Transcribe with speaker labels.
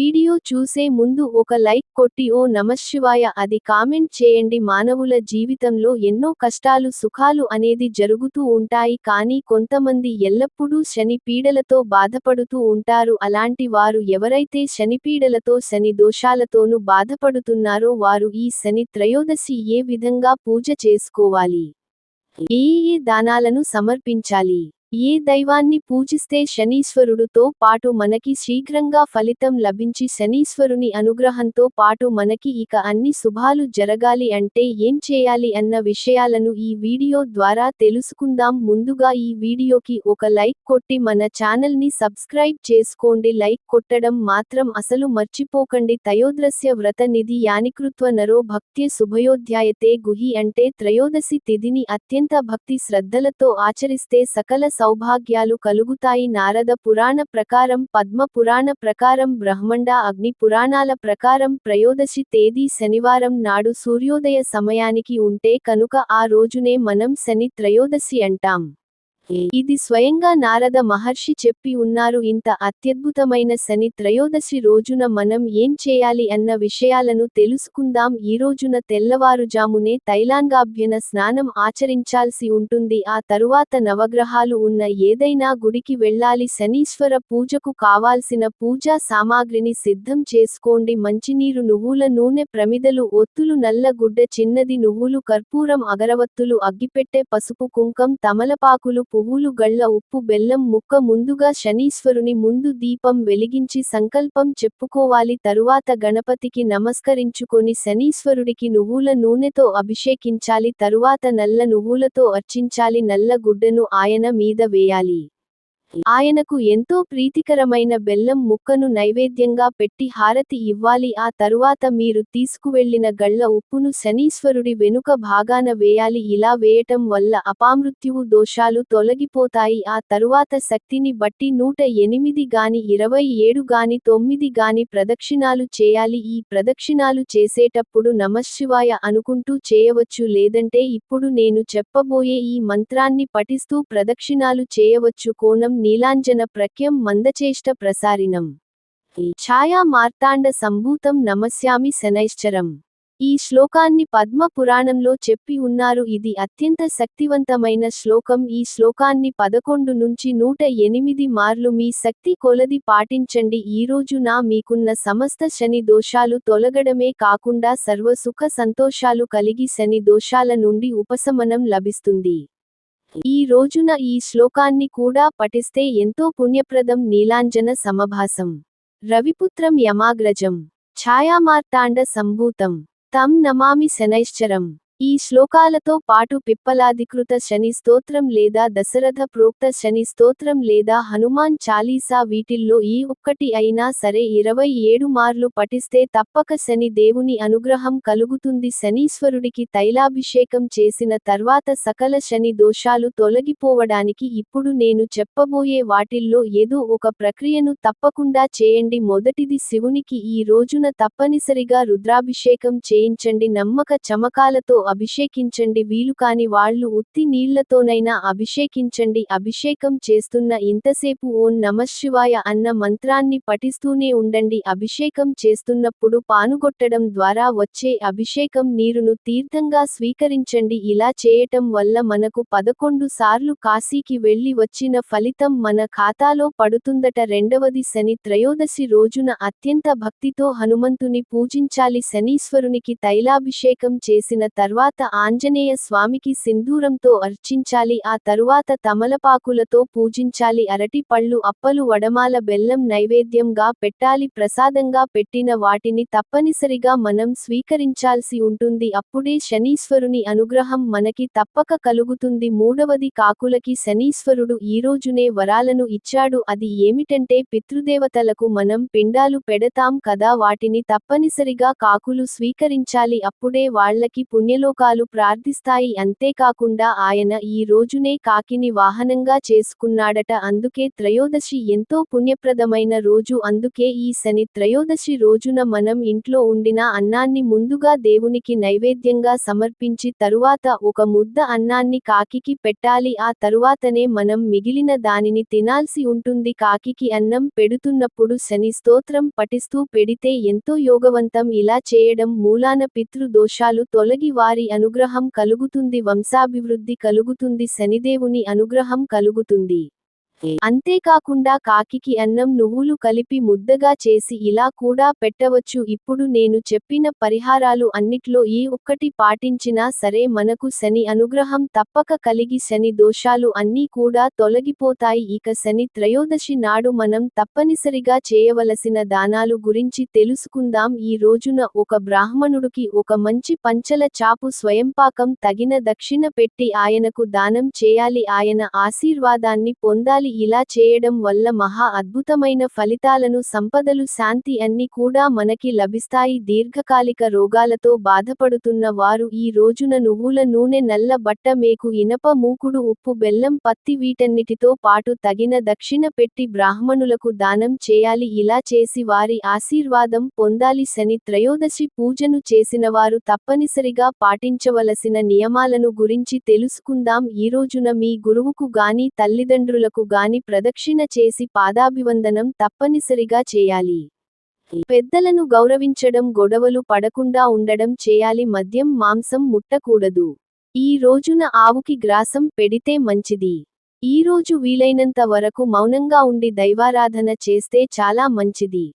Speaker 1: Video చూసే ముందు ఒక లైక్ కొట్టి ఓ నమశ్శివాయ అది కామెంట్ చేయండి. మానవుల జీవితంలో ఎన్నో కష్టాలు సుఖాలు అనేది జరుగుతూ ఉంటాయి కానీ కొంతమంది ఎల్లప్పుడూ శని పీడలతో బాధపడుతూ ఉంటారు. అలాంటి వారు ఎవరైతే శనిపీడలతో శని దోషాలతోనూ బాధపడుతున్నారో వారు ఈ శని త్రయోదశి ఏ విధంగా పూజ చేసుకోవాలి? ఏ ఏ దానాలను సమర్పించాలి? ఏ దైవాన్ని పూజిస్తే శనీశ్వరుడుతో పాటు మనకి శీఘ్రంగా ఫలితం లభించి శనీశ్వరుని అనుగ్రహంతో పాటు మనకి ఇక అన్ని శుభాలు జరగాలి అంటే ఏం చేయాలి అన్న విషయాలను ఈ వీడియో ద్వారా తెలుసుకుందాం. ముందుగా ఈ వీడియోకి ఒక లైక్ కొట్టి మన ఛానల్ని సబ్స్క్రైబ్ చేసుకోండి. లైక్ కొట్టడం మాత్రం అసలు మర్చిపోకండి. తయోద్రస్య వ్రత నిధి యానికృత్వ నరో భక్త్య శుభయోధ్యాయతే గుహి అంటే త్రయోదశి తిథిని అత్యంత భక్తి శ్రద్ధలతో ఆచరిస్తే సకల సౌభాగ్యాలు కలుగుతాయి. నారద పురాణ ప్రకారం పద్మ పురాణ ప్రకారం బ్రహ్మండ అగ్ని పురాణాల ప్రకారం త్రయోదశి తేదీ శనివారం నాడు సూర్యోదయ సమయానికి ఉంటే కనుక ఆ రోజునే మనం శని త్రయోదశి అంటాం. ఇది స్వయంగా నారద మహర్షి చెప్పి ఉన్నారు ఇంత అత్యద్భుతమైన శని త్రయోదశి రోజున మనం ఏం చేయాలి అన్న విషయాలను తెలుసుకుందాం. ఈ రోజున తెల్లవారుజామునే తైలాంగాభ్యన స్నానం ఆచరించాల్సి ఉంటుంది. ఆ తరువాత నవగ్రహాలు ఉన్న ఏదైనా గుడికి వెళ్ళాలి. శనీశ్వర పూజకు కావాల్సిన పూజా సామాగ్రిని సిద్ధం చేసుకోండి. మంచినీరు నువ్వుల నూనె ప్రమిదలు ఒత్తులు నల్ల గుడ్డ చిన్నది నువ్వులు కర్పూరం అగరవత్తులు అగ్గిపెట్టె పసుపు కుంకం తమలపాకులు పువ్వులు గళ్ళ ఉప్పు బెల్లం ముక్క ముందుగా శనీశ్వరుని ముందు దీపం వెలిగించి సంకల్పం చెప్పుకోవాలి. తరువాత గణపతికి నమస్కరించుకొని శనీశ్వరుడికి నువ్వుల నూనెతో అభిషేకించాలి. తరువాత నల్ల నువ్వులతో అర్చించాలి. నల్ల గుడ్డను ఆయన మీద వేయాలి. ఆయనకు ఎంతో ప్రీతికరమైన బెల్లం ముక్కను నైవేద్యంగా పెట్టి హారతి ఇవ్వాలి. ఆ తరువాత మీరు తీసుకువెళ్ళిన గళ్ళ ఉప్పును శనీశ్వరుడి వెనుక భాగాన వేయాలి. ఇలా వేయటం వల్ల అపామృత్యువు దోషాలు తొలగిపోతాయి. ఆ తరువాత శక్తిని బట్టి నూట ఎనిమిది గాని ఇరవై ఏడు గాని తొమ్మిది గాని ప్రదక్షిణాలు చేయాలి. ఈ ప్రదక్షిణాలు చేసేటప్పుడు నమశివాయ అనుకుంటూ చేయవచ్చు. లేదంటే ఇప్పుడు నేను చెప్పబోయే ఈ మంత్రాన్ని పఠిస్తూ ప్రదక్షిణాలు చేయవచ్చు. కోణం నీలాంజన ప్రఖ్యం మందచేష్ట ప్రసారిణం. ఛాయా మార్తాండ సంభూతం నమస్యామి శనైశ్చరం. ఈ శ్లోకాన్ని పద్మ పురాణంలో చెప్పి ఉన్నారు. ఇది అత్యంత శక్తివంతమైన శ్లోకం. ఈ శ్లోకాన్ని పదకొండు నుంచి నూట ఎనిమిది మార్లు మీ శక్తి కొలది పాటించండి. ఈరోజు నా మీకున్న సమస్త శని దోషాలు తొలగడమే కాకుండా సర్వ సుఖ సంతోషాలు కలిగి శని దోషాల నుండి ఉపశమనం లభిస్తుంది. ఈ రోజున ఈ శ్లోకాన్ని కూడా పఠిస్తే ఎంతో పుణ్యప్రదం నీలాంజన సమభాసం. రవిపుత్రం యమాగ్రజం. ఛాయామార్తాండ సంభూతం. తం నమామి శనైశ్చరం. ఈ శ్లోకాలతో పాటు పిప్పలాధికృత శని స్తోత్రం లేదా దశరథ ప్రోక్త శని స్తోత్రం లేదా హనుమాన్ చాలీసా వీటిల్లో ఈ ఒక్కటి అయినా సరే ఇరవై ఏడు మార్లు పఠిస్తే తప్పక శని దేవుని అనుగ్రహం కలుగుతుంది. శనీశ్వరుడికి తైలాభిషేకం చేసిన తర్వాత సకల శని దోషాలు తొలగిపోవడానికి ఇప్పుడు నేను చెప్పబోయే వాటిల్లో ఏదో ఒక ప్రక్రియను తప్పకుండా చేయండి. మొదటిది శివునికి ఈ రోజున తప్పనిసరిగా రుద్రాభిషేకం చేయించండి. నమ్మక చమకాలతో అభిషేకించండి. వీలుకాని వాళ్ళు ఉత్తి నీళ్ళతోనైనా అభిషేకించండి. అభిషేకం చేస్తున్న ఇంతసేపు ఓం నమశివాయ అన్న మంత్రాన్ని పఠిస్తూనే ఉండండి. అభిషేకం చేస్తున్నప్పుడు పానుగొట్టడం ద్వారా వచ్చే అభిషేకం నీరును తీర్థంగా స్వీకరించండి. ఇలా చేయటం వల్ల మనకు పదకొండు సార్లు కాశీకి వెళ్ళి వచ్చిన ఫలితం మన ఖాతాలో పడుతుందట. రెండవది శని త్రయోదశి రోజున అత్యంత భక్తితో హనుమంతుని పూజించాలి. శనీశ్వరునికి తైలాభిషేకం చేసిన తర్వాత ఆంజనేయ స్వామికి సింధూరంతో అర్చించాలి ఆ తరువాత తమలపాకులతో పూజించాలి అరటి పళ్ళు అప్పలు వడమాల బెల్లం నైవేద్యంగా పెట్టాలి ప్రసాదంగా పెట్టిన వాటిని తప్పనిసరిగా మనం స్వీకరించాల్సి ఉంటుంది. అప్పుడే శనీశ్వరుని అనుగ్రహం మనకి తప్పక కలుగుతుంది. మూడవది కాకులకి శనీశ్వరుడు ఈరోజునే వరాలను ఇచ్చాడు. అది ఏమిటంటే పితృదేవతలకు మనం పిండాలు పెడతాం కదా వాటిని తప్పనిసరిగా కాకులు స్వీకరించాలి. అప్పుడే వాళ్ళకి పుణ్యలో ముల్లోకాలు ప్రార్థిస్తాయి అంతేకాకుండా ఆయన ఈ రోజునే కాకిని వాహనంగా చేసుకున్నాడట. అందుకే త్రయోదశి ఎంతో పుణ్యప్రదమైన రోజు. అందుకే ఈ శని త్రయోదశి రోజున మనం ఇంట్లో ఉండిన అన్నాన్ని ముందుగా దేవునికి నైవేద్యంగా సమర్పించి తరువాత ఒక ముద్ద అన్నాన్ని కాకికి పెట్టాలి. ఆ తరువాతనే మనం మిగిలిన దానిని తినాల్సి ఉంటుంది. కాకికి అన్నం పెడుతున్నప్పుడు శని స్తోత్రం పఠిస్తూ పెడితే ఎంతో యోగవంతం. ఇలా చేయడం మూలాన పితృ దోషాలు తొలగి వారి అనుగ్రహం కలుగుతుంది వంశాభివృద్ధి కలుగుతుంది శనిదేవుని అనుగ్రహం కలుగుతుంది. అంతేకాకుండా కాకికి అన్నం నువ్వులు కలిపి ముద్దగా చేసి ఇలా కూడా పెట్టవచ్చు. ఇప్పుడు నేను చెప్పిన పరిహారాలు అన్నిట్లో ఏ ఒక్కటి పాటించినా సరే మనకు శని అనుగ్రహం తప్పక కలిగి శని దోషాలు అన్నీ కూడా తొలగిపోతాయి. ఇక శని త్రయోదశి నాడు మనం తప్పనిసరిగా చేయవలసిన దానాలు గురించి తెలుసుకుందాం. ఈ రోజున ఒక బ్రాహ్మణుడికి ఒక మంచి పంచల చాపు స్వయంపాకం తగిన దక్షిణ పెట్టి ఆయనకు దానం చేయాలి. ఆయన ఆశీర్వాదాన్ని పొందాలి. ఇలా చేయడం వల్ల మహా అద్భుతమైన ఫలితాలను సంపదలు శాంతి అన్ని కూడా మనకి లభిస్తాయి. దీర్ఘకాలిక రోగాలతో బాధపడుతున్న వారు ఈ రోజున నువ్వుల నూనె నల్ల బట్ట మేకు ఇనప మూకుడు ఉప్పు బెల్లం పత్తి వీటన్నిటితో పాటు తగిన దక్షిణ పెట్టి బ్రాహ్మణులకు దానం చేయాలి. ఇలా చేసి వారి ఆశీర్వాదం పొందాలి. శని త్రయోదశి పూజను చేసిన వారు తప్పనిసరిగా పాటించవలసిన నియమాలను గురించి తెలుసుకుందాం. ఈ రోజున మీ గురువుకు గాని తల్లిదండ్రులకు గాని ప్రదక్షిణ చేసి పాదాభివందనం తప్పనిసరిగా చేయాలి. పెద్దలను గౌరవించడం గొడవలు పడకుండా ఉండడం చేయాలి. మద్యం మాంసం ముట్టకూడదు. ఈ రోజున ఆవుకి గ్రాసం పెడితే మంచిది. ఈ రోజు వీలైనంత వరకు మౌనంగా ఉండి దైవారాధన చేస్తే చాలా మంచిది.